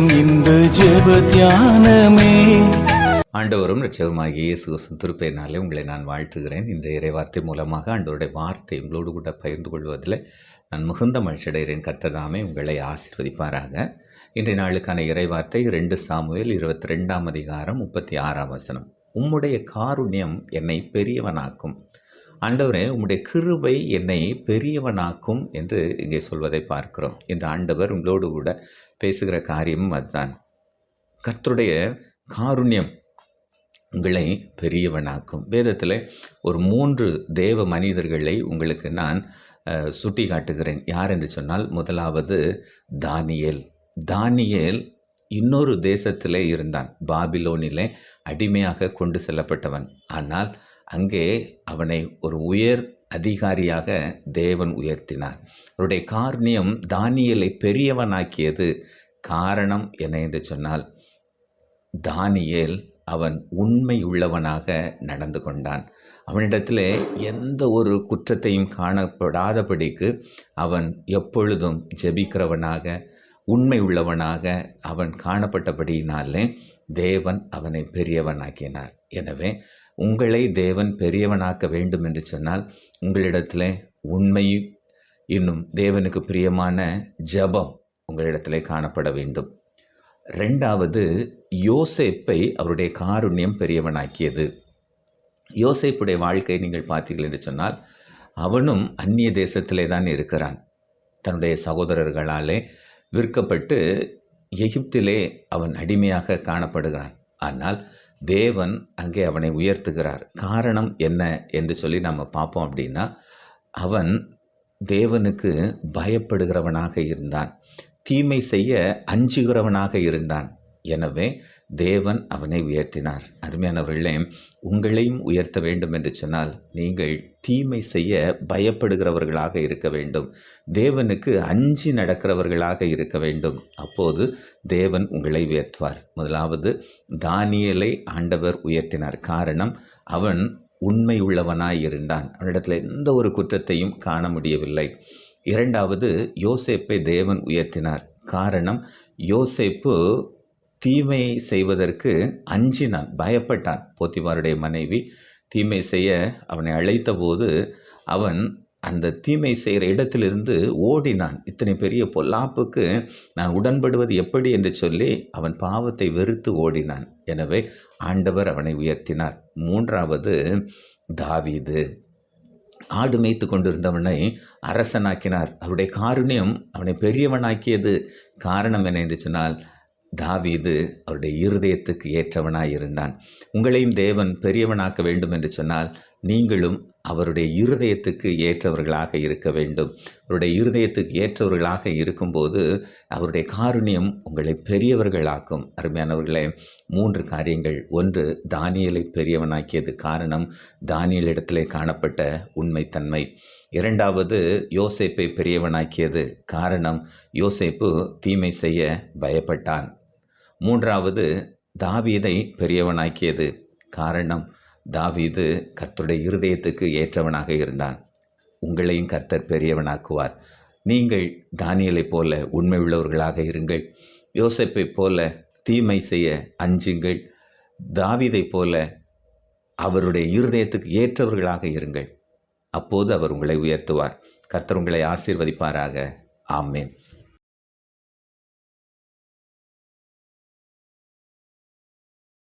நேரம் இந்த ஜெப தியானமே. ஆண்டவரும் ரட்சகருமாகிய இயேசு கிறிஸ்துவின் உங்களை நான் வாழ்த்துகிறேன். இன்றைய இறைவார்த்தை மூலமாக ஆண்டவருடைய வார்த்தை உங்களோடு கூட பகிர்ந்து கொள்வதில் நான் மிகுந்த மகிழ்ச்சியடைகிறேன் கர்த்ததாமே உங்களை ஆசிர்வதிப்பாராக. இன்றைய நாளுக்கான இறைவார்த்தை ரெண்டு சாமுவேல் இருபத்தி ரெண்டாம் அதிகாரம் முப்பத்தி ஆறாம் வசனம். உம்முடைய காருண்யம் என்னை பெரியவனாக்கும். ஆண்டவரே உம்முடைய கிருபை என்னை பெரியவனாக்கும் என்று இங்கே சொல்வதை பார்க்கிறோம். என்று ஆண்டவர் உங்களோடு கூட பேசுகிற காரியமும் அதுதான். கர்த்தருடைய காருண்யம் உங்களை பெரியவனாக்கும். வேதத்தில் ஒரு மூன்று தேவ மனிதர்களை உங்களுக்கு நான் சுட்டி காட்டுகிறேன் யார் என்று சொன்னால் முதலாவது தானியேல். தானியேல் இன்னொரு தேசத்திலே இருந்தான். பாபிலோனிலே அடிமையாக கொண்டு செல்லப்பட்டவன். ஆனால் அங்கே அவனை ஒரு உயர் அதிகாரியாக தேவன் உயர்த்தினார். அவருடைய காரணியம் தானியலை பெரியவனாக்கியது காரணம் என்ன என்று சொன்னால் தானியல் அவன் உண்மை உள்ளவனாக நடந்து கொண்டான். அவனிடத்தில் எந்த ஒரு குற்றத்தையும் காணப்படாதபடிக்கு அவன் எப்பொழுதும் ஜெபிக்கிறவனாக உண்மை உள்ளவனாக அவன் காணப்பட்டபடியினாலே தேவன் அவனை பெரியவனாக்கினார். எனவே உங்களை தேவன் பெரியவனாக்க வேண்டும் என்று சொன்னால் உங்களிடத்தில் உண்மை இன்னும் தேவனுக்கு பிரியமான ஜெபம் உங்களிடத்தில் காணப்பட வேண்டும். ரெண்டாவது யோசேப்பை அவருடைய காருண்யம் பெரியவனாக்கியது. யோசேப்புடைய வாழ்க்கை நீங்கள் பார்த்தீர்கள் என்று சொன்னால் அவனும் அந்நிய தேசத்திலே தான் இருக்கிறான். தன்னுடைய சகோதரர்களாலே விற்கப்பட்டு எகிப்திலே அவன் அடிமையாக காணப்படுகிறான். ஆனால் தேவன் அங்கே அவனை உயர்த்துகிறார். காரணம் என்ன என்று சொல்லி நம்ம பார்ப்போம் அப்படின்னா அவன் தேவனுக்கு பயப்படுகிறவனாக இருந்தான். தீமை செய்ய அஞ்சுகிறவனாக இருந்தான். எனவே தேவன் அவனை உயர்த்தினார். அருமையானவர்களே உங்களையும் உயர்த்த வேண்டும் என்று சொன்னால் நீங்கள் தீமை செய்ய பயப்படுகிறவர்களாக இருக்க வேண்டும். தேவனுக்கு அஞ்சி நடக்கிறவர்களாக இருக்க வேண்டும். அப்போது தேவன் உங்களை உயர்த்துவார். முதலாவது தானியலை ஆண்டவர் உயர்த்தினார். காரணம் அவன் உண்மை உள்ளவனாய் இருந்தான். அவனிடத்தில் எந்த ஒரு குற்றத்தையும் காண முடியவில்லை. இரண்டாவது யோசேப்பை தேவன் உயர்த்தினார். காரணம் யோசேப்பு தீமை செய்வதற்கு அஞ்சினான் பயப்பட்டான். போத்திமாருடைய மனைவி தீமை செய்ய அவனை அழைத்தபோது அவன் அந்த தீமை செய்கிற இடத்திலிருந்து ஓடினான். இத்தனை பெரிய பொல்லாப்புக்கு நான் உடன்படுவது எப்படி என்று சொல்லி அவன் பாவத்தை வெறுத்து ஓடினான். எனவே ஆண்டவர் அவனை உயர்த்தினார். மூன்றாவது தாவீது. ஆடு மேய்த்து கொண்டிருந்தவனை அரசனாக்கினார். அவருடைய காருண்யம் அவனை பெரியவனாக்கியது. காரணம் என்ன என்று சொன்னால் தாவீது அவருடைய இருதயத்துக்கு ஏற்றவனாய் இருந்தான். உங்களையும் தேவன் பெரியவனாக்க வேண்டும் என்று சொன்னால் நீங்களும் அவருடைய இருதயத்துக்கு ஏற்றவர்களாக இருக்க வேண்டும். அவருடைய இருதயத்துக்கு ஏற்றவர்களாக இருக்கும்போது அவருடைய காருண்யம் உங்களை பெரியவர்களாக்கும். அருமையானவர்களே மூன்று காரியங்கள். ஒன்று தானியலை பெரியவனாக்கியது காரணம் தானியலிடத்திலே காணப்பட்ட உண்மைத்தன்மை. இரண்டாவது யோசேப்பை பெரியவனாக்கியது காரணம் யோசேப்பு தீமை செய்ய பயப்பட்டான். மூன்றாவது தாவீதை பெரியவனாக்கியது. காரணம் தாவீது கர்த்தருடைய இருதயத்துக்கு ஏற்றவனாக இருந்தான். உங்களையும் கர்த்தர் பெரியவனாக்குவார். நீங்கள் தானியலைப் போல உண்மை உள்ளவர்களாக இருங்கள். யோசேப்பைப் போல தீமை செய்ய அஞ்சுங்கள். தாவீதைப் போல அவருடைய இருதயத்துக்கு ஏற்றவர்களாக இருங்கள். அப்போது அவர் உங்களை உயர்த்துவார். கர்த்தர் உங்களை ஆசீர்வதிப்பாராக. ஆமேன்.